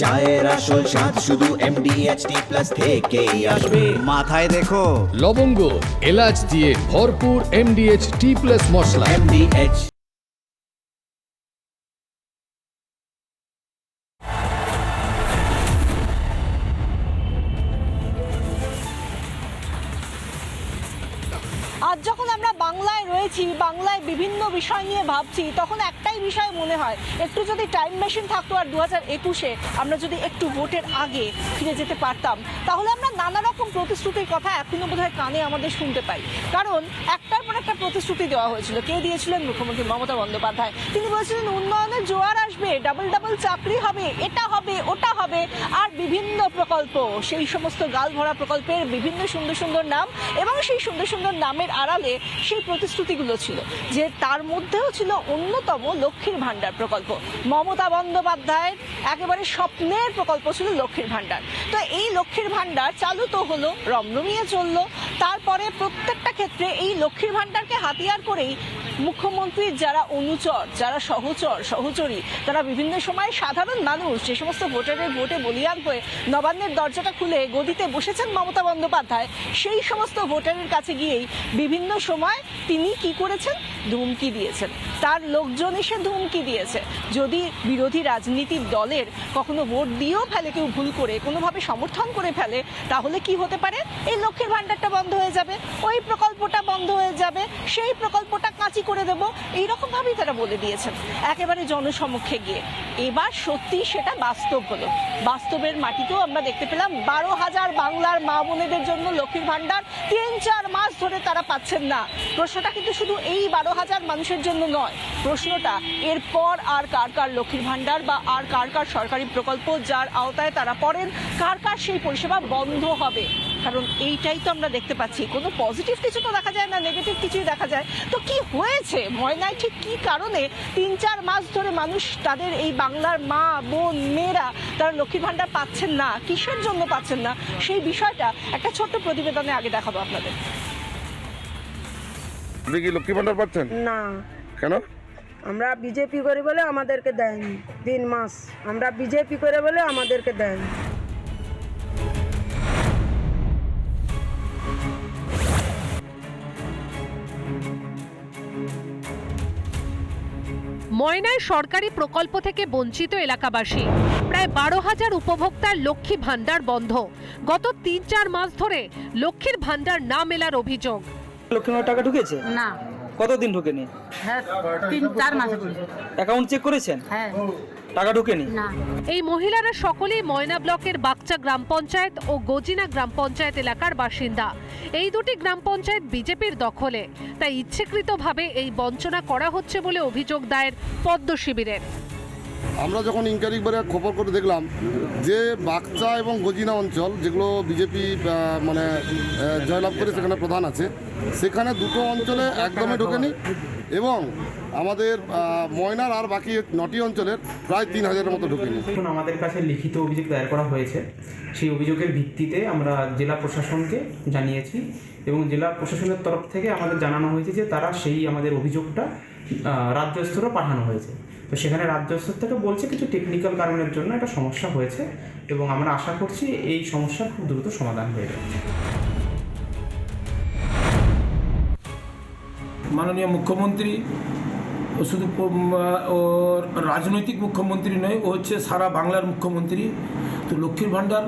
চায়ের আসল স্বাদ শুধু এমডিএচটি প্লাস থেকেই আসবে। মাথায় দেখো। লবঙ্গ এলাচ দিয়ে ভরপুর এমডিএচ টি প্লাস মশলা। এমডিএচ বিষয় নিয়ে ভাবছি, তখন একটাই বিষয় মনে হয়, একটু যদি টাইম মেশিন থাকতো আর দু হাজার একুশে আমরা যদি একটু ভোটের আগে ফিরে যেতে পারতাম, তাহলে আমরা নানা রকম প্রতিশ্রুতির কথা এখনও বোধহয় কানে আমাদের শুনতে পাই। কারণ একটার পর একটা প্রতিশ্রুতি দেওয়া হয়েছিল। কে দিয়েছিলেন? মুখ্যমন্ত্রী মমতা বন্দ্যোপাধ্যায়। তিনি বলেছিলেন উন্নয়নের জোয়ার আসবে ডাবল ডাবল চাকরি হবে, এটা হবে, ওটা হবে, আর বিভিন্ন প্রকল্প। সেই সমস্ত গাল ভরা প্রকল্পের বিভিন্ন সুন্দর সুন্দর নাম এবং সেই সুন্দর সুন্দর নামের আড়ালে সেই প্রতিশ্রুতিগুলো ছিল। যে তার মধ্যেও ছিল অন্যতম লক্ষ্মীর ভাণ্ডার প্রকল্প। মমতা বন্দ্যোপাধ্যায়ের একেবারে স্বপ্নের প্রকল্প ছিল লক্ষ্মীর ভাণ্ডার। তো এই লক্ষ্মীর ভাণ্ডার চালু তো হলো, রমরমিয়ে চলল। তারপরে প্রত্যেকটা ক্ষেত্রে এই লক্ষ্মীর ভাণ্ডারকে হাতিয়ার করেই মুখ্যমন্ত্রীর যারা অনুচর, যারা সহচর, সহচরী, তারা বিভিন্ন সময় সাধারণ মানুষ, যে সমস্ত ভোটারের ভোটে বলিয়ান হয়ে নবান্নের দরজাটা খুলে গদিতে বসেছেন মমতা বন্দ্যোপাধ্যায়, সেই সমস্ত ভোটারের কাছে গিয়েই বিভিন্ন সময় তিনি কি করেছেন? ধুমকি দিয়েছেন। তার লোকজন এসে ধুমকি দিয়েছে। যদি বিরোধী রাজনীতির দলের কখনো ভোট দিয়েও ফেলে, কেউ ভুল করে, কোনোভাবে সমর্থন করে ফেলে, তাহলে কি হতে পারে? এই লক্ষ্মীর ভাণ্ডারটা বন্ধ হয়ে যাবে, ওই প্রকল্পটা বন্ধ হয়ে যাবে, সেই প্রকল্পটা কাঁচি করে দেবো এইরকম ভাবেই তারা বলে দিয়েছেন। একেবারে জনসমক্ষে গিয়ে। এবার সত্যি সেটা বাস্তব হলো। বাস্তবের মাটিতেও আমরা দেখতে পেলাম, বারো হাজার বাংলার মা বোনেদের জন্য লক্ষ্মীর ভাণ্ডার তিন চার মাস ধরে তারা পাচ্ছেন না। প্রশ্নটা কিন্তু শুধু এই বারো হাজার মানুষের জন্য নয়। প্রশ্নটা, এরপর আর কার কার লক্ষ্মীর ভাণ্ডার বা আর কার কার সরকারি প্রকল্প যার আওতায় তারা পড়েন, কার কার সেই পরিষেবা বন্ধ হবে? কারণ এইটাই তো আমরা দেখতে পাচ্ছি। কোনো পজিটিভ কিছু তো দেখা যায় না নেগেটিভ কিছুই দেখা যায়। তো কি হয়েছে? ময়নায় ঠিক কি কারণে তিন চার মাস ধরে মানুষ তাদের এই বাংলার মা, বোন, মেয়েরা তারা লক্ষ্মীর ভাণ্ডার পাচ্ছেন না, কিসের জন্য পাচ্ছেন না? সেই বিষয়টা একটা ছোট্ট প্রতিবেদনে আগে দেখাবো আপনাদের। আপনি কি লক্ষ্মী ভান্ডার পাচ্ছেন? না। কেন? আমরা বিজেপি করি বলে আমাদেরকে দেয়নি তিন মাস। আমরা বিজেপি করে বলে আমাদেরকে দেয়নি। ময়নায় সরকারি প্রকল্প থেকে বঞ্চিত এলাকাবাসী। প্রায় বারো হাজার উপভোক্তার লক্ষ্মী ভাণ্ডার বন্ধ। গত তিন চার মাস ধরে লক্ষ্মীর ভাণ্ডার না মেলার অভিযোগ। লক্ষ্মীর টাকা ঢুকেছে? না। কতদিন ঢুকেনি? হ্যাঁ তিন চার মাসে অ্যাকাউন্ট চেক করেছেন? হ্যাঁ। টাকা ঢুকেনি? এই মহিলারা সকলেই ময়না ব্লকের বাগচা গ্রাম পঞ্চায়েত ও গজিনা গ্রাম পঞ্চায়েত এলাকার বাসিন্দা। এই দুটি গ্রাম পঞ্চায়েত বিজেপির দখলে। তাই ইচ্ছেকৃতভাবে এই বঞ্চনা করা হচ্ছে বলে অভিযোগ দায়ের পদ্ম শিবিরের আমরা যখন ইনকোয়ারি করে খবর করে দেখলাম যে বাগচা এবং গজিনা অঞ্চল, যেগুলো বিজেপি মানে জয়লাভ করে সেখানে প্রধান আছে, সেখানে দুটো অঞ্চলে একদমই ঢোকেনি এবং আমাদের ময়নার আর বাকি নটি অঞ্চলের প্রায় তিন হাজারের মতো ঢোকেনি। আমাদের কাছে লিখিত অভিযোগ দায়ের করা হয়েছে। সেই অভিযোগের ভিত্তিতে আমরা জেলা প্রশাসনকে জানিয়েছি এবং জেলা প্রশাসনের তরফ থেকে আমাদের জানানো হয়েছে যে তারা সেই আমাদের অভিযোগটা রাজ্য স্তরে পাঠানো হয়েছে। তো সেখানে রাজ্য স্তর থেকে বলছে কিছু টেকনিক্যাল কারণের জন্য একটা সমস্যা হয়েছে এবং আমরা আশা করছি এই সমস্যার খুব দ্রুত সমাধান হয়ে যাবে। মাননীয় মুখ্যমন্ত্রী ও শুধু রাজনৈতিক মুখ্যমন্ত্রী নয়, ও হচ্ছে সারা বাংলার মুখ্যমন্ত্রী। তো লক্ষ্মীর ভাণ্ডার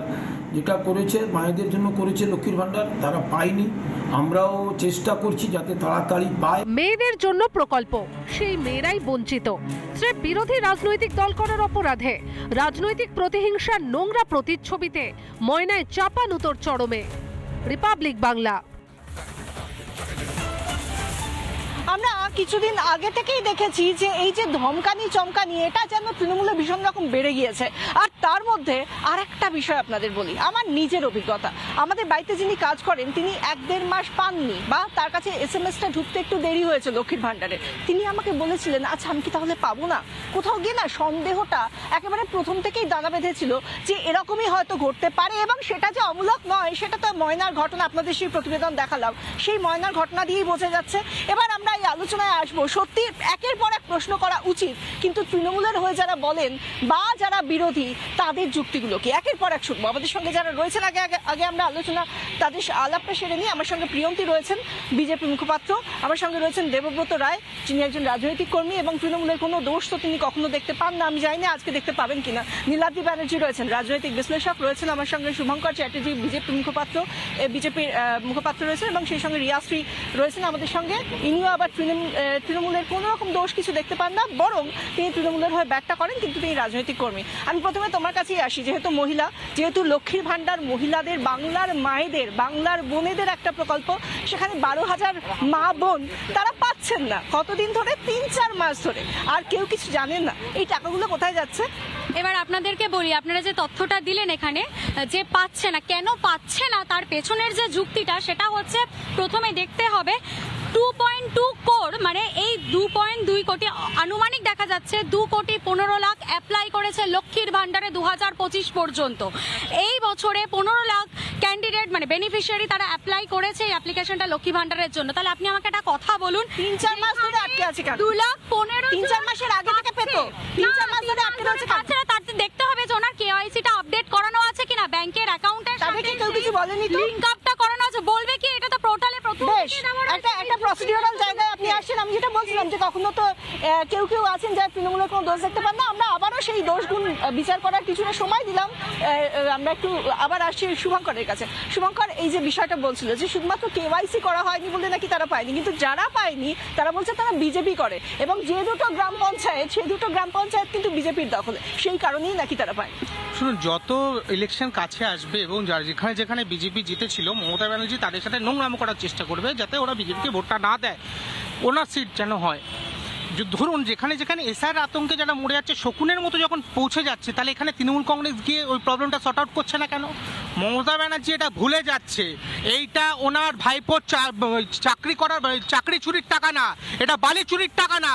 যেটা করেছে, মায়েদের জন্য করেছে লক্ষ্মীর ভান্ডার তারা পায়নি। আমরাও চেষ্টা করছি যাতে তাড়াতাড়ি পায়। মেয়েদের জন্য প্রকল্প, সেই মেয়েরাই বঞ্চিত। স্রেফ বিরোধী রাজনৈতিক দল করার অপরাধে, রাজনৈতিক প্রতিহিংসার নোংরা প্রতিচ্ছবিতে ময়নায় চাপা নুতর চরমে। রিপাবলিক বাংলা। আমরা কিছুদিন আগে থেকেই দেখেছি যে এই যে ধমকানি চমকানি, এটা যেন তৃণমূলে ভীষণ রকম বেড়ে গিয়েছে। আর তার মধ্যে আর একটা বিষয় আপনাদের বলি, আমার নিজের অভিজ্ঞতা। আমাদের বাড়িতে যিনি কাজ করেন, তিনি এক দেড় মাস পাননি বা তার কাছে এস এম এসটা ঢুকতে একটু দেরি হয়েছে লক্ষ্মীর ভাণ্ডারে। তিনি আমাকে বলেছিলেন আচ্ছা আমি কি তাহলে পাবো না? কোথাও গিয়ে না সন্দেহটা একেবারে প্রথম থেকেই দানা বেঁধেছিল যে এরকমই হয়তো ঘটতে পারে এবং সেটা যে অমূলক নয়, সেটা তো ময়নার ঘটনা, আপনাদের সেই প্রতিবেদন দেখালাম। সেই ময়নার ঘটনা দিয়েই বোঝা যাচ্ছে। এবার আমরা এই আলোচনায় আসব। সত্যি একের পর এক প্রশ্ন করা উচিত। কিন্তু তৃণমূলের হয়ে যারা বলেন বা যারা বিরোধী, তাদের যুক্তিগুলো কি? একের পর এক শুনব। আমাদের সঙ্গে যারা রয়েছেন, আগে আগে আগে আমরা আলোচনা, তাদের আলাপটা সেরে নিই। আমার সঙ্গে প্রিয়ন্তী রয়েছেন, বিজেপি মুখপাত্র। আমার সঙ্গে রয়েছেন দেবব্রত রায়, যিনি একজন রাজনৈতিক কর্মী এবং তৃণমূলের কোনো দোষ তো তিনি কখনো দেখতে পান না। আমি জানি না আজকে দেখতে পাবেন কিনা। নীলাদ্রি ব্যানার্জি রয়েছেন, রাজনৈতিক বিশ্লেষক রয়েছেন আমার সঙ্গে। শুভঙ্কর চ্যাটার্জি, বিজেপি মুখপাত্র বিজেপির মুখপাত্র রয়েছেন এবং সেই সঙ্গে রিয়াশ্রী রয়েছেন আমাদের সঙ্গে। ইনিও আবার তৃণমূলের কোনো রকম দোষ কিছু দেখতে পান না, বরং তিনি তৃণমূলের হয়ে ব্যাটটা করেন, কিন্তু তিনি রাজনৈতিক কর্মী। আমি প্রথমে তোমার কাছেই আসি, যেহেতু মহিলা, যেহেতু লক্ষ্মীর ভাণ্ডার, মহিলাদের, বাংলার মায়েদের, বাংলার বোনেদের একটা প্রকল্প, সেখানে বারো হাজার মা বোন, তারা পাচ্ছেন না। কতদিন ধরে? তিন, চার মাস ধরে। আর কেউ কিছু জানেন না। এই টাকাগুলো কোথায় যাচ্ছে? এবার আপনাদেরকে বলি, আপনারা যে তথ্যটা দিলেন এখানে, যে পাচ্ছে না, কেন পাচ্ছে না, তার পেছনের যে যুক্তিটা, সেটা হচ্ছে প্রথমে দেখতে হবে টু পয়েন্ট টু কোর মানে এই দু পয়েন্ট দুই কোটি আনুমানিক দেখা যাচ্ছে দু কোটি পনেরো লাখ অ্যাপ্লাই করেছে লক্ষ্মীর ভাণ্ডারে দু হাজার পঁচিশ পর্যন্ত। এই বছরে পনেরো লাখ ক্যান্ডিডেট মানে বেনিফিশিয়ারি তারা অ্যাপ্লাই করেছে এই অ্যাপ্লিকেশনটা লক্ষ্মী ভাণ্ডারের জন্য। তাহলে আপনি আমাকে একটা কথা বলুন তিন চার মাস ধরে আটকে আছে কেন? দু লাখ পনেরো তিন চার মাসের আগে থেকে পেতো? তিন চার মাস ধরে আটকে রয়েছে? তাছাড়া তার দেখতে হবে যে ওনার কেওয়াইসিটা আপডেট করানো আছে কিনা ব্যাংকের অ্যাকাউন্টের তাদেরকে কেউ কিছু বলেনি তো? লিংক আপটা করানো আছে বলবে কি এটা তো পোর্টালে প্রথম বেশ একটা একটা প্রসিডিউরাল জায়গায় আপনি আসছেন আমি যেটা বলছিলাম যে কখনো তো কেউ কেউ আছেন যারা তৃণমূলের কোনো দোষ দেখতে পান না। আমরা আবারও সেই দোষগুণ আহ, বিচার করার কিছুটা সময় দিলাম। আমরা একটু আবার আসছি শুভঙ্করের কাছে। শুভঙ্কর এই যে বিষয়টা বলছিল যে শুধুমাত্র কেওয়াইসি করা হয়নি বলে নাকি তারা পায়নি কিন্তু যারা পায়নি তারা বলছে তারা বিজেপি করে। এবং যে দুটো গ্রাম পঞ্চায়েত সেই দুটো গ্রাম পঞ্চায়েত কিন্তু বিজেপির দখলে। সেই কারণেই নাকি তারা পায়নি। শুনুন যত ইলেকশন কাছে আসবে এবং যেখানে যেখানে বিজেপি জিতেছিল মমতা ব্যানার্জি তাদের সাথে নোংরামো করার চেষ্টা করবে যাতে ওরা বিজেপিকে ভোটটা না দেয়। ওনার সিট যেন হয়। ধরুন যেখানে যেখানে এসআর আতঙ্কে যারা মরে যাচ্ছে, শকুনের মতো যখন পৌঁছে যাচ্ছে, তাহলে এখানে তৃণমূল কংগ্রেস গিয়ে ওই প্রবলেমটা সর্ট আউট করছে না কেন? মমতা ব্যানার্জি এটা ভুলে যাচ্ছে। এইটা ওনার ভাইপোর চাকরি করার চাকরি চুরির টাকা না। এটা বালি চুরির টাকা না।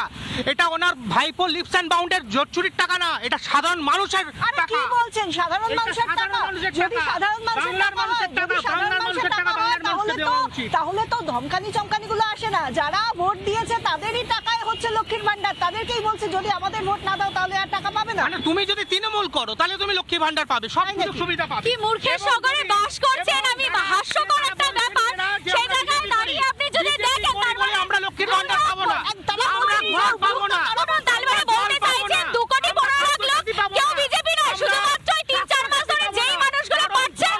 এটা ওনার ভাইপো লিপস অ্যান্ড বাউন্ডের জোট চুরির টাকা না। এটা সাধারণ মানুষের আরে কি বলছেন? সাধারণ মানুষের সাধারণ টাকা। মানুষের যদি টাকা। সাধারণ মানুষের টাকা হয় যদি সাধারণ মানুষের টাকা টাকা, হয় তাহলে তো তাহলে তো ধমকানি চমকানি গুলো আসে না। যারা ভোট দিয়েছে তাদেরই টাকায় হচ্ছে লক্ষ্মীর ভান্ডার তাদেরকেই বলছে যদি আমাদের ভোট না দাও তাহলে আর টাকা পাবে না। তুমি যদি তৃণমূল করো তাহলে তুমি লক্ষ্মী ভান্ডার পাবে। সব? সুবিধা পাবে। কি মূর্খের এবং- বাস করছেন আমি হাস্যকর একটা ব্যাপার সেই জায়গায় দাঁড়িয়ে আপনি যদি দেখেন মানে আমরা লক্ষ্মীর ভান্ডার পাবো না আমরা ঘর পাবো না শুনুন, তার মানে বলতে পাবো চাইছেন না। দু কোটি আমরা পনেরো লাখ লোক চাকরি পাবো কেউ না। বিজেপি নয় আমরা শুধুমাত্র এই তিন চার মাস ধরে যেই মানুষগুলো পাচ্ছেন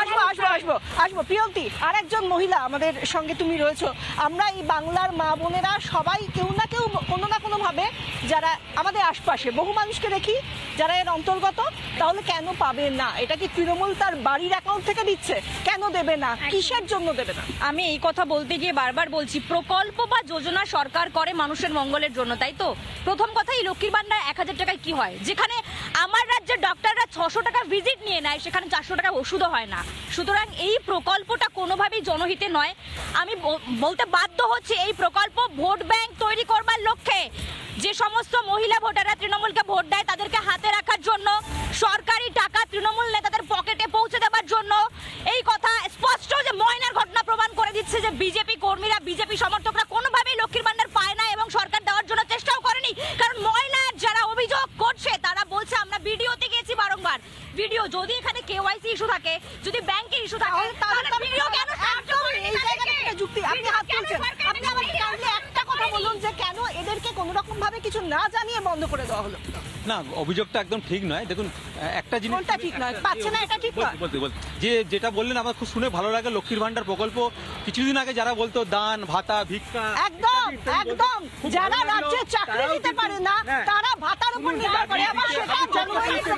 আসব আসব আসব। প্রিয়ন্তী আর একজন মহিলা আমাদের সঙ্গে তুমি রয়েছো। আমরা এই বাংলার মা বোনেরা সবাই কেউ না কেউ কোনো না কোনোভাবে যারা আমাদের আশপাশে বহু মানুষকে দেখি যারা এর অন্তর্গত তাহলে কেন পাবে না? এটা কি তৃণমূল তার বাড়ির অ্যাকাউন্ট থেকে দিচ্ছে? কেন দেবে না? কিসের জন্য দেবে না? আমি এই কথা বলতে গিয়ে বারবার বলছি প্রকল্প বা যোজনা সরকার করে মানুষের মঙ্গলের জন্য তাই তো? প্রথম কথাই লক্ষ্মীর ভান্ডার এক হাজার টাকায় কি হয়? যেখানে আমার রাজ্যে ডক্টররা ছশো টাকা ভিজিট নিয়ে নেয়, সেখানে চারশো টাকা ওষুধও হয় না। সুতরাং এই প্রকল্পটা কোনোভাবেই জনহিতে নয়। আমি বল- বলতে বাধ্য হচ্ছে এই প্রকল্প ভোট ব্যাংক তৈরি করবার লক্ষ্যে। যে সমস্ত মহিলা ভোটাররা তৃণমূলকে ভোট দেয়, তাদেরকে হাতে রাখার জন্য, সরকারি টাকা তৃণমূল নেতাদের পকেটে পৌঁছে দেওয়ার জন্য। এই কথা স্পষ্ট যে ময়নার ঘটনা প্রমাণ করে দিচ্ছে যে বিজেপি কর্মীরা বিজেপি সমর্থকরা কোনোভাবেই লক্ষ্মীর ভান্ডার পায় না এবং সরকার দেওয়ার জন্য চেষ্টাও করেনি কারণ ময়নার যারা অভিযোগ করছে তারা বলছে আমরা ভিডিওতে গেছি বারংবার ভিডিও যদি এখানে কেওয়াইসি ইস্যু থাকে যদি ব্যাংকের ইস্যু থাকে তাহলে ভিডিও কেন একদম এই জায়গাটা একটা যুক্তি আপনি হাত তুলছেন আপনি আমাকে কাইন্ডলি একটা কথা বলুন যে কেন এদেরকে কোনো রকম ভাবে কিছু না জানিয়ে বন্ধ করে দেওয়া হলো না অভিযোগটা একদম ঠিক নয় দেখুন একটা জিনিস কোনটা ঠিক নয়? পাচ্ছে না এটা ঠিক নয়? যে যেটা বললেন আমার খুব শুনে ভালো লাগে লক্ষ্মীর ভান্ডার প্রকল্প কিছুদিন আগে যারা বলতো দান ভাতা ভিক্ষা একদম একদম যারা রাজ্যে চাকরি নিতে পারে না হ্যাঁ। তারা ভাতার উপর নির্ভর করে আবার সেটা জন্মদিনের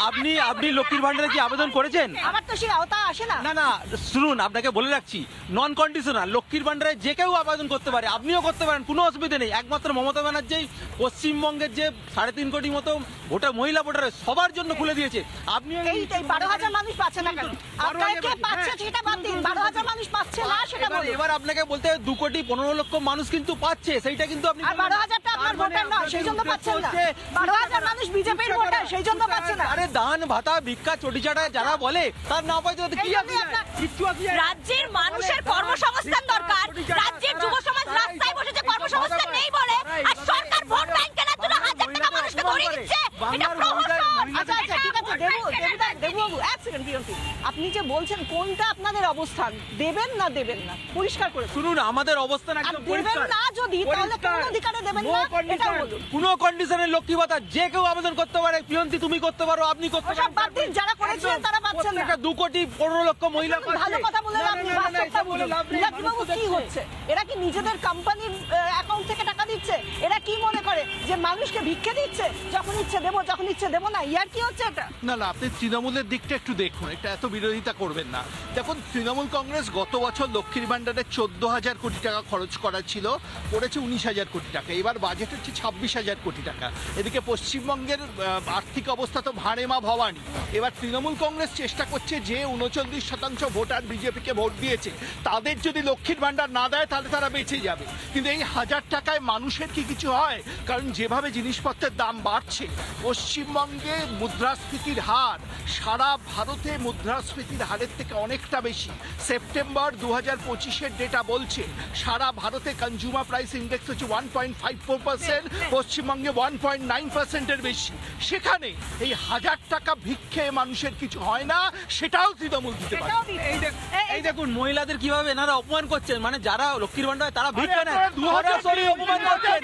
হয়। আপনি আপনি লক্ষ্মীর ভান্ডারে কি আবেদন করেছেন? আবার তো সেই আওতা আসে না। না না শুনুন আপনাকে বলে রাখছি নন কন্ডিশনাল লক্ষ্মীর ভান্ডারে যে কেউ আবেদন করতে পারে আপনিও করতে পারেন কোনো অসুবিধা নেই। একমাত্র মমতা ব্যানার্জি পশ্চিমবঙ্গের যে সাড়ে তিন কোটি মতো ভোটার মহিলা ভোটার সবার জন্য খুলে দিয়েছে। আপনিও এই এই বারো হাজার মানুষ পাচ্ছে না কেন? আপনারা কে পাচ্ছে সেটা বাদ দিন বারো হাজার মানুষ পাচ্ছে না সেটা এবার- বলুন। এবার আপনাকে বলতে দু কোটি পনেরো লক্ষ মানুষ কিন্তু পাচ্ছে সেইটা কিন্তু আপনি বারো হাজারটা আপনার মানে ভোটার নয় সেই জন্য আপনাদের পাচ্ছেন না। বারো হাজার মানুষ বিজেপির ভোটার সেই জন্য পাচ্ছে না আরে দান ভাতা ভিক্ষা চটিচাটা যারা বলে তার না পাই তো কি এই জন্যই আসে যায়? আপনার- কিচ্ছু আসে যায় না। রাজ্যের মানুষের কর্মসংস্থান দরকার রাজ্যের যুব সমাজ রাস্তায় বসেছে কর্মসংস্থান নেই বলে আর সরকার ভোট ব্যাংক কেনার জন্য হাজার টাকা মানুষকে ধরিয়ে দিচ্ছে এটা প্রহসন আচ্ছা আচ্ছা ঠিক আছে দেবু দেবুদা দেবুবাবু এক সেকেন্ড প্রিয়ঙ্কি আপনি যে বলছেন কোনটা আপনাদের অবস্থান? দেবেন না দেবেন না? পরিষ্কার করে শুনুন আমাদের অবস্থান একদম দেবেন না যদি তাহলে কোন অধিকারে দেবেন না? এটা বলুন। কোনো কন্ডিশনের লক্ষ্মী ভাতা যে কেউ আবেদন করতে পারে প্রিয়ন্তি তুমি করতে পারো আপনি করতে ওসব বাদ দিন, যারা করেছিলেন তারা পাচ্ছেন না। প্রত্যেকটা দু কোটি পনেরো লক্ষ মহিলা ভালো কথা বলে না, লাভ নেই, না, না, বাস্তবটা বলে লাভ নেই, তো কি হচ্ছে? এরা কি নিজেদের কোম্পানির অ্যাকাউন্ট থেকে টাকা দিচ্ছে? এরা কি মনে করে? যে মানুষকে ভিক্ষে দিচ্ছে? যখন ইচ্ছে দেবো যখন ইচ্ছে দেবো না ইয়ার কি হচ্ছে এটা না না, আপনি তৃণমূলের দিকটা একটু দেখুন। এটা এত বিরোধিতা করবেন না। দেখুন, তৃণমূল কংগ্রেস গত বছর লক্ষ্মীর ভাণ্ডারে চোদ্দ হাজার কোটি টাকা খরচ করা ছিল করেছে উনিশ হাজার কোটি টাকা। এবার বাজেট হচ্ছে ছাব্বিশ হাজার কোটি টাকা। এদিকে পশ্চিমবঙ্গের আর্থিক অবস্থা তো ভাড়েমা ভবানী। এবার তৃণমূল কংগ্রেস চেষ্টা করছে যে উনচল্লিশ শতাংশ ভোটার বিজেপিকে ভোট দিয়েছে। তাদের যদি লক্ষ্মীর ভাণ্ডার না দেয়, তাহলে তারা বেঁচে যাবে। কিন্তু এই হাজার টাকায় মানুষের কি কিছু হয়? কারণ যেভাবে জিনিসপত্রের দাম বাড়ছে, পশ্চিমবঙ্গে মুদ্রাস্ফীতির হার। সারা ভারতে মুদ্রাস্ফীতির হারের থেকে অনেকটা বেশি। সেপ্টেম্বর দু হাজার পঁচিশের ডেটা বলছে সারা ভারতে কনজিউমার প্রাইস ইন্ডেক্স হচ্ছে one point five four percent পশ্চিমবঙ্গে ওয়ান পয়েন্ট নাইন পার্সেন্টের বেশি। সেখানে এই হাজার টাকা ভিক্ষে মানুষের কিছু হয় না সেটাও তৃণমূল দিতে পারে। এই দেখ- এই- এই দেখুন মহিলাদের কীভাবে এনারা অপমান করছেন মানে যারা লক্ষ্মীর ভান্ডার তারা ভিক্ষা নেয়। দু হাজার অপমান করছেন।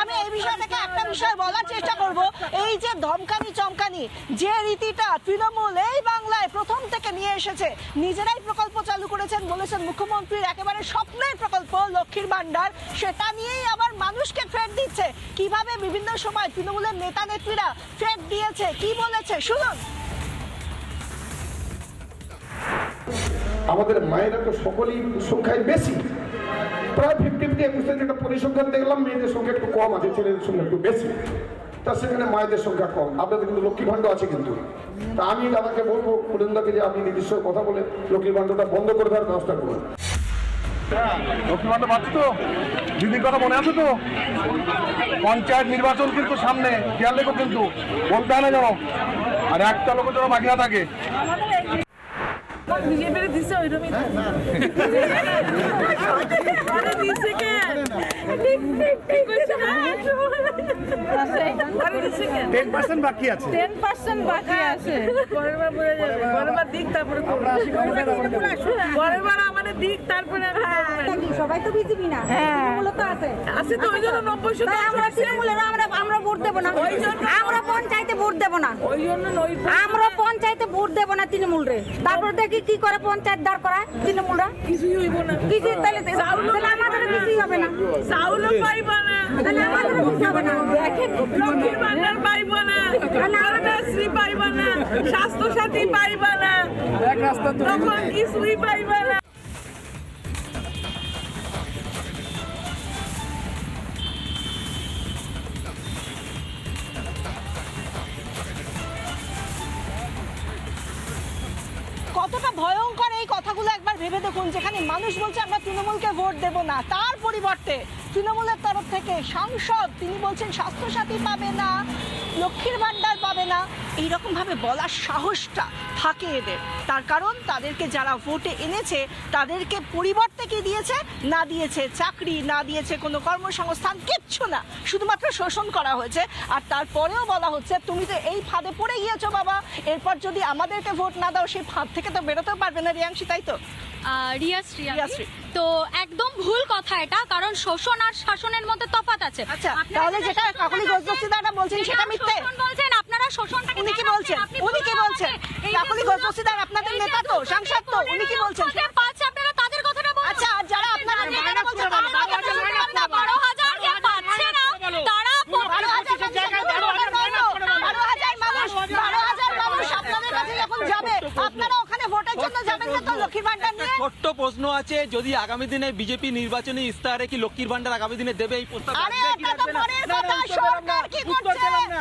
আমি এই বিষয় থেকে একটা বিষয় বলার চেষ্টা করব এই যে ধমকানি চমকানি যে রীতিটা তৃণমূল এই বাংলায় প্রথম থেকে নিয়ে এসেছে নিজেরাই প্রকল্প চালু করেছেন বলেছেন মুখ্যমন্ত্রীর একেবারে স্বপ্নের প্রকল্প লক্ষ্মীর ভান্ডার সেটা নিয়েই আবার মানুষকে ফ্রেড দিচ্ছে কীভাবে বিভিন্ন সময় তৃণমূলের নেতা নেত্রীরা ফ্রেড দিয়েছে কি বলেছে শুনুন আমাদের মায়েরা তো সকলেই সংখ্যায় বেশি। প্রায় ফিফটি ফিফটি পার্সেন্ট একটা পরিসংখ্যান দেখলাম মেয়েদের সংখ্যা একটু কম আছে ছেলেদের সংখ্যা একটু বেশি। তা সেখানে মায়েদের সংখ্যা কম। আপনাদের কিন্তু লক্ষ্মী ভাণ্ড আছে কিন্তু। তা আমি দাদাকে বলব পুরেন্দাকে যে আপনি নিজস্ব কথা বলে লক্ষ্মী ভাণ্ডটা বন্ধ করে দেওয়ার ব্যবস্থা করুন। লক্ষ্মী ভাণ্ডার পাচ্ছ তো? দিদির কথা মনে আছে তো? পঞ্চায়েত নির্বাচন কিন্তু সামনে খেয়াল রেখো কিন্তু। বলতে হয় না যেন। আর একটা লোক যেন বাকি না থাকে টেন পার্সেন্ট বাকি আছে। টেন পার্সেন্ট বাকি আছে। পরের বার বোঝা যাবে। পরের বার দিক তারপরে পরের বার আমাদের দিক তারপরে সবাই তো বিজেপি না? তৃণমূল আছে। আছে তো ওই জন্য নব্বই তাই আমরা আমরা আমরা ভোট দেবো না। ভোট দেবো না। আমরা পঞ্চায়েতে ভোট দেব না তৃণমূল রে তারপর দেখি কি করে পঞ্চায়েত দাঁড় করায় তৃণমূলরা। কিছুই হইব না কিছু তাহলে তাহলে আমাদের কিছুই হবে না। চাউলও পাইবা না। তাহলে আমাদের কিছু হবে না। লক্ষ্মীর ভান্ডার পাইবা না। কন্যাশ্রী পাইবা না। স্বাস্থ্য সাথী পাইবা না। তখন কিছুই পাইবা না। কতটা ভয়ঙ্কর এই কথাগুলো একবার ভেবে দেখুন, যেখানে মানুষ বলছে, আমরা তৃণমূলকে ভোট দেব না। তার পরিবর্তে তৃণমূলের তরফ থেকে সাংসদ, তিনি বলছেন, স্বাস্থ্যসাথী পাবে না। লক্ষ্মীর ভাণ্ডার পাবে না। এইরকম ভাবে বলার সাহসটা থাকে এদের। তার কারণ তাদেরকে যারা ভোটে এনেছে তাদেরকে পরিবর্তে কি দিয়েছে? না দিয়েছে চাকরি না দিয়েছে কোনো কর্মসংস্থান কিচ্ছু না। শুধুমাত্র শোষণ করা হয়েছে। আর তারপরেও বলা হচ্ছে তুমি তো এই ফাঁদে পড়ে গিয়েছো বাবা। এরপর যদি আমাদেরকে ভোট না দাও সেই ফাঁদ থেকে তো বেরোতেও পারবে না রিয়াংশী তাই তো? রিয়াশ্রী। তো একদম ভুল কথা এটা কারণ শোষণ আর শাসনের মধ্যে তফাৎ আছে। আচ্ছা তাহলে যেটা কাকলি বলছেন সেটা মিথ্যে। শোষণটাকে উনি কি বলছেন? উনি কি বলছেন? আমাকে, এই যে কাকলি দু লক্ষ- আপনাদের নেতা তো সাংসদ তো উনি কি বলছেন? যে আপনারা তাদের কথাটা বলুন। আচ্ছা আর যারা আপনারা নেতারা বলছেন বারো হাজার শুনুন না। বারো হাজার যে পাচ্ছে না তারা বারো হাজার বারো হাজার মানুষ বারো হাজার মানুষ আপনাদের কাছে যখন যাবে আপনারা ওখানে ভোটের জন্য যাবেন না তো লক্ষ্মীর ভান্ডার নিয়ে? ছোট্ট প্রশ্ন আছে যদি আগামী দিনে বিজেপি নির্বাচনী ইস্তাহারে কি লক্ষ্মীর ভান্ডার আগামী দিনে দেবে এই প্রস্তাব? আরে এটা তো পরের না, না, কথা উত্তর পেলাম না। সরকার কি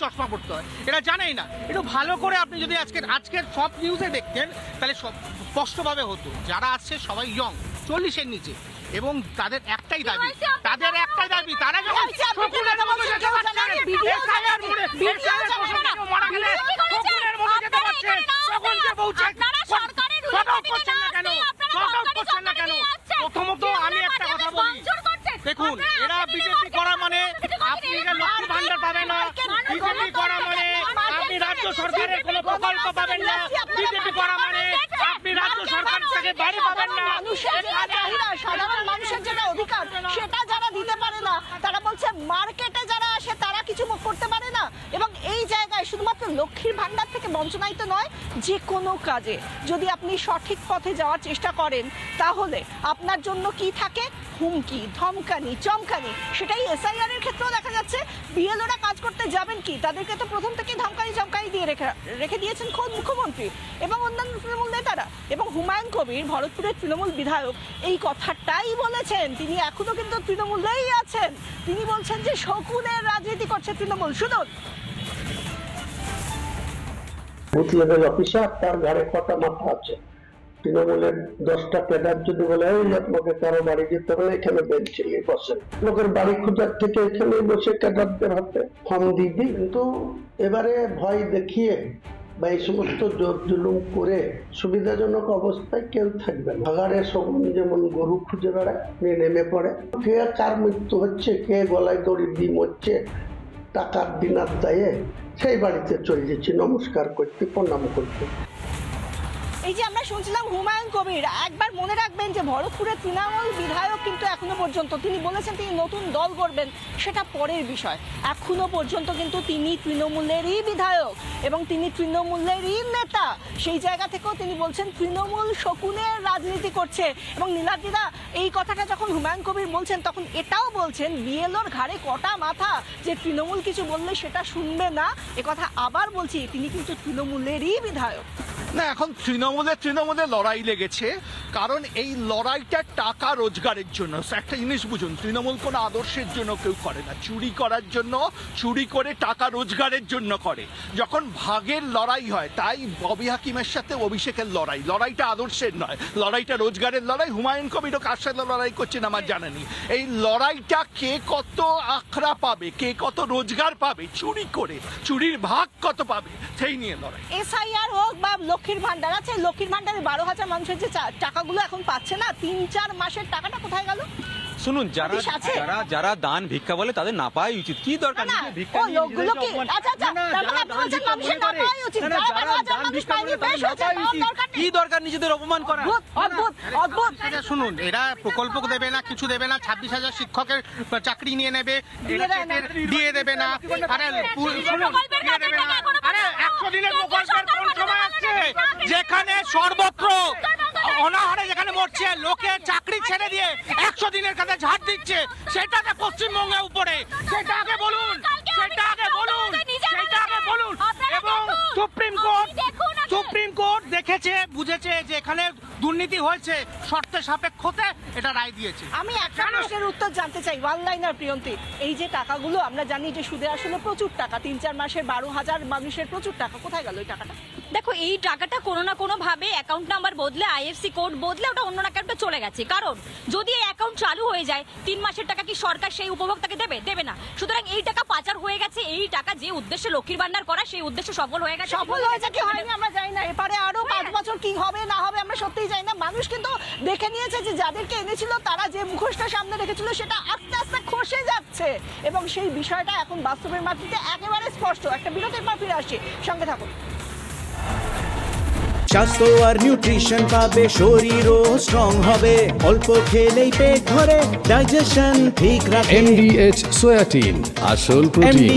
চশমা পড়তে হয়। এটা জানেই না। একটু ভালো করে আপনি যদি আজকের আজকের সব নিউজে দেখতেন তাহলে সব স্পষ্টভাবে হতো। যারা আসছে সবাই ইয়ং চল্লিশের নিচে। এবং তাদের একটাই দাবি। তাদের একটাই দাবি তারা যখন শকুনের মতো যেতে পারছেন, SIR মোড়ে, SIR প্রশাসন মারা গেলে শকুনের মতো যেতে পারছেন, তখন যে বলছেন, সজাগ করছেন না কেন? সজাগ করছেন না কেন? প্রথমত আমি একটা কথা বলি দেখুন এরা বিজেপি করা মানে আপনি যে লক্ষ্মী ভান্ডার পাবেন না বিজেপি করা মানে আপনি রাজ্য সরকারের কোনো প্রকল্প পাবেন না। বিজেপি করা মানে আপনি রাজ্য সরকার থেকে বাড়ি পাবেন না। সাধারণ মানুষের যেটা অধিকার সেটা যারা দিতে পারে না তারা বলছে মার্কেটে যারা আসে তারা কিছু করতে পারে না। এবং এই জায়গায় শুধুমাত্র লক্ষ্মীর ভান্ডার থেকে বঞ্চনায়িত নয় যে কোনো কাজে যদি আপনি সঠিক পথে যাওয়ার চেষ্টা করেন, তাহলে আপনার জন্য কি থাকে? হুমকি, ধমকানি, চমকানি, সেটাই এসআইআর এর ক্ষেত্রেও দেখা যাচ্ছে। বিএলওরা কাজ করতে যাবেন কি? তাদেরকে তো প্রথম থেকে ধমকানি, চমকানি দিয়ে রেখে রেখে দিয়েছেন খোদ মুখ্যমন্ত্রী এবং অন্যান্য তৃণমূল নেতারা এবং হুমায়ুন কবির, ভরতপুরের তৃণমূল বিধায়ক এই কথাটাই বলেছেন। তিনি এখনও কিন্তু তৃণমূলেই আছেন। তিনি বলছেন যে শকুনের রাজনীতি করছে তৃণমূল। শুনুন বুথ অফিসার তার ঘরে কটা মাথা আছে। তৃণমূলের দশটা ক্যাডার যদি বলে, এই আপনাকে কারও বাড়ি যেতে হলে এখানে বেঞ্চে গিয়ে বসেন লোকের বাড়ি খোঁজার থেকে এখানে বসে ক্যাডারদের হাতে ফর্ম দিয়ে কিন্তু এবারে ভয় দেখিয়ে বা এই সমস্ত জোর জুলুম করে সুবিধাজনক অবস্থায় কেউ থাকবে না। ভাগাড়ে শগুন যেমন গরু খুঁজে বেড়ায়, নিয়ে নেমে পড়ে। কে কার মৃত্যু হচ্ছে? কে গলায় দড়ি দিয়ে মরছে? টাকার দিনার দায়ে সেই বাড়িতে চলে যাচ্ছি। নমস্কার করতে প্রণাম করতে এই যে আমরা শুনছিলাম হুমায়ুন কবির, একবার মনে রাখবেন যে ভরতপুরের তৃণমূল বিধায়ক কিন্তু এখনও পর্যন্ত, তিনি বলেছেন তিনি নতুন দল করবেন সেটা পরের বিষয়। এখনও পর্যন্ত কিন্তু তিনি তৃণমূলেরই বিধায়ক এবং তিনি তৃণমূলেরই নেতা। সেই জায়গা থেকেও তিনি বলছেন তৃণমূল শকুনের রাজনীতি করছে এবং নীলাদ্রিদা, এই কথাটা যখন হুমায়ুন কবির বলছেন, তখন এটাও বলছেন, বিএলওর ঘাড়ে কটা মাথা, যে তৃণমূল কিছু বললে সেটা শুনবে না কথা আবার বলছি, তিনি কিন্তু তৃণমূলেরই বিধায়ক। না, এখন তৃণমূলে তৃণমূলে লড়াই লেগেছে। কারণ এই লড়াইটা টাকা রোজগারের জন্য। একটা জিনিস বুঝুন, তৃণমূল কোনো আদর্শের জন্য কেউ করে না। চুরি করার জন্য, চুরি করে টাকা রোজগারের জন্য করে। যখন ভাগের লড়াই হয়, তাই ববি হাকিমের সাথে অভিষেকের লড়াই। লড়াইটা আদর্শের নয়, লড়াইটা রোজগারের লড়াই। হুমায়ুন কবিরও কার সাথে লড়াই করছেন আমার জানা নেই। এই লড়াইটা কে কত আখড়া পাবে, কে কত রোজগার পাবে, চুরি করে, চুরির ভাগ কত পাবে, সেই নিয়ে লড়াই। এসআইআর হোক বা লক্ষ্মীর ভান্ডার আছে লক্ষ্মীর ভান্ডারে বারো হাজার মানুষের যে টাকাগুলো এখন পাচ্ছে না তিন চার মাসের টাকাটা কোথায় গেল? শুনুন যারা যারা যারা দান ভিক্ষা বলে তাদের না পাওয়াই উচিত। কি দরকার? না, ভিক্ষা লোকগুলো কি আচ্ছা আচ্ছা। মানে মানুষের না পাওয়াই উচিত। মানুষ পায়নি বেশ কি দরকার নিজেদের অপমান করা? অদ্ভুত অদ্ভুত অদ্ভুত। আচ্ছা শুনুন এরা প্রকল্প দেবে না কিছু দেবে না ছাব্বিশ হাজার শিক্ষকের চাকরি নিয়ে নেবে দিয়ে দেবে না। আরে পু- শুনুন, দিয়ে দেবে না আরে একশো দিনের প্রকল্পের কোন সময় আসছে যেখানে সর্বত্র। অনাহারে যেখানে মরছে লোকে চাকরি ছেড়ে দিয়ে একশো দিনের কাছে ঝাড় দিচ্ছে। সেটাতে পশ্চিমবঙ্গে উপরে। সেটা আগে বলুন সেটা আগে বলুন সেটা আগে বলুন। এবং সুপ্রিম কোর্ট সুপ্রিম কোর্ট দেখেছে বুঝেছে যে এখানে দুর্নীতি হয়েছে শর্তে সাপেক্ষতে এটা রায় দিয়েছে। আমি একটা প্রশ্নের উত্তর জানতে চাই ওয়ান লাইনার প্রিয়ন্তি। এই যে টাকাগুলো আমরা জানি যে সুদে আসলে প্রচুর টাকা তিন চার মাসের বারো হাজার মানুষের প্রচুর টাকা। কোথায় গেল ওই টাকাটা? দেখো এই টাকাটা কোনো না কোনো ভাবে অ্যাকাউন্ট নাম্বার বদলে আইএফসি কোড বদলে ওটা অন্য অ্যাকাউন্টে চলে গেছে। কারণ যদি এই অ্যাকাউন্ট চালু হয়ে যায় তিন মাসের টাকা কি সরকার সেই উপভোক্তাকে দেবে? দেবে না। সুতরাং এই টাকা পাচার হয়ে গেছে এই টাকা যে উদ্দেশ্যে লক্ষ্মীর ভান্ডার করা সেই উদ্দেশ্য সফল হয়ে গেছে। সফল হয়েছে কি হয়নি আমরা জানি না। এপারে আরও পাঁচ বছর কি হবে না হবে আমরা সত্যিই জানি না। মানুষ কিন্তু দেখে নিয়েছে যে যাদেরকে এনেছিল তারা যে মুখোশটা সামনে রেখেছিল সেটা আস্তে আস্তে খসে যাচ্ছে। এবং সেই বিষয়টা এখন বাস্তবের মাটিতে একেবারে স্পষ্ট। একটা বিরতির পর ফিরে আসছি। সঙ্গে থাকুন। স্বাস্থ্য আর নিউট্রিশন পাবে ও স্ট্রং হবে। অল্প খেলেই পেট ভরে ডাইজেশন ঠিক রাখে। এমডিএইচ সোয়াটিন আসল প্রোটিন